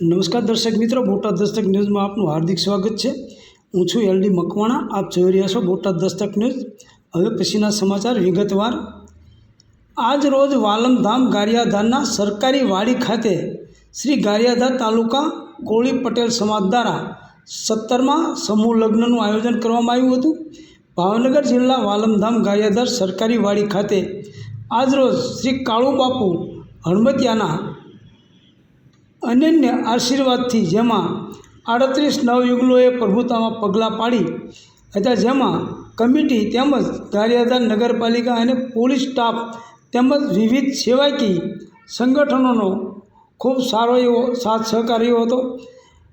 નમસ્કાર દર્શક મિત્રો, બોટાદ દસ્તક ન્યૂઝમાં આપનું હાર્દિક સ્વાગત છે. હું છું એલડી મકવાણા, આપ જોઈ રહ્યા છો બોટાદ દસ્તક ન્યૂઝ. હવે પછીના સમાચાર વિગતવાર. આજ રોજ વાલમધામ ગારિયાધારના સરકારી વાડી ખાતે શ્રી ગારિયાધાર તાલુકા કોળી પટેલ સમાજ દ્વારા સત્તરમાં સમૂહ લગ્નનું આયોજન કરવામાં આવ્યું હતું. ભાવનગર જિલ્લા વાલમધામ ગારિયાધાર સરકારી વાડી ખાતે આજરોજ શ્રી કાળુ બાપુ હણમતિયાના અનન્ય આશીર્વાદથી જેમાં આડત્રીસ નવયુગલોએ પ્રભુતામાં પગલાં પાડી હતા, જેમાં કમિટી તેમજ ગારિયાધાર નગરપાલિકા અને પોલીસ સ્ટાફ તેમજ વિવિધ સેવાકી સંગઠનોનો ખૂબ સારો એવો સાથ સહકાર રહ્યો હતો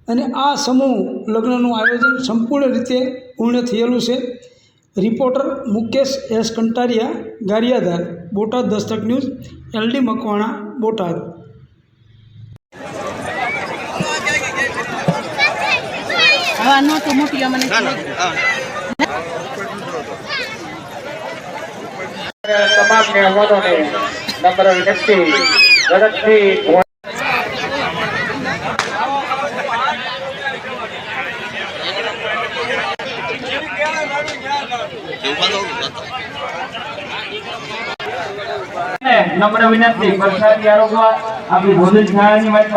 અને આ સમૂહ લગ્નનું આયોજન સંપૂર્ણ રીતે પૂર્ણ થયેલું છે. Reporter Mukesh S Kantariya, Gariyadhar, Botad Dastak news, LD Makwana, Botad. હા નો તો મોટી અમને તમામ મહેમાનોને નમ્ર વિનંતી ઝડપથી નમ્ર વિનંતી પ્રસાદી આરોગ્ય આપણી ભોજન શાળાની વાત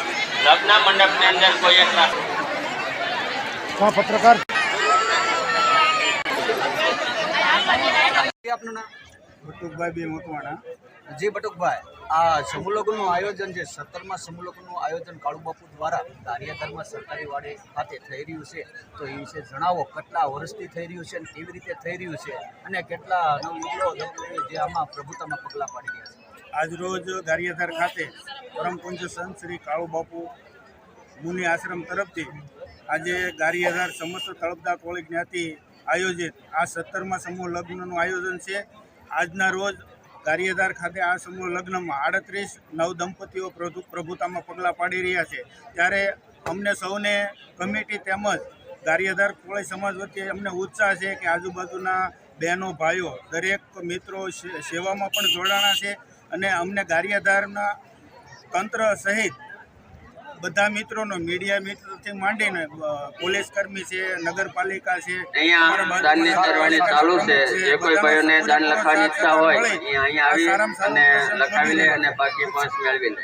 લગ્ન મંડપની અંદર કોઈ એક રાખ- બટુકભાઈ બે મકવાણા. જી બટુકભાઈ આ સમૂહ લગ્નનું આયોજન છે. સત્તરમાં સમૂહ લગ્નનું આયોજન કાળુબાપુ દ્વારા કાર્યકરમાં સરકારી વાડે ખાતે થઈ રહ્યું છે. તો એ વિશે જણાવો કેટલા વર્ષથી થઈ રહ્યું છે અને કેવી રીતે થઈ રહ્યું છે? અને કેટલા નવયુગલો જે આમાં પ્રભુતામાં પગલાં પાડી રહ્યા છે? આજરોજ ગારિયાધાર ખાતે પરમ પૂજ્ય સંત શ્રી કાળુ બાપુ મુનિ આશ્રમ તરફથી આજે ગારિયાધાર સમસ્ત તળપદા કોળી જ્ઞાતિ આયોજિત આ સત્તરમાં સમૂહ લગ્નનું આયોજન છે. આજના રોજ ગારિયાધાર ખાતે આ સમૂહ લગ્નમાં આડત્રીસ નવ દંપતીઓ પ્રભુ, પ્રભુતામાં પગલાં પાડી રહ્યા છે. ત્યારે અમને સૌને કમિટી તેમજ ગારિયાધાર કોળી સમાજ વચ્ચે અમને ઉત્સાહ છે કે આજુબાજુના બહેનો, ભાઈઓ, દરેક મિત્રો સેવામાં પણ જોડાણા છે અને અમને ગારિયાધારના તંત્ર સહિત બધા મિત્રોનો મીડિયા મિત્રથી માંડીને પોલીસ કર્મી છે નગરપાલિકા છે અહીંયા દાનની સરવાણી ચાલુ છે. જે કોઈ ભાઈઓને દાન લખવાની ઈચ્છા હોય અહીંયા અહીંયા આવી અને લખાવી લે અને બાકી પાંચ મેળવી લે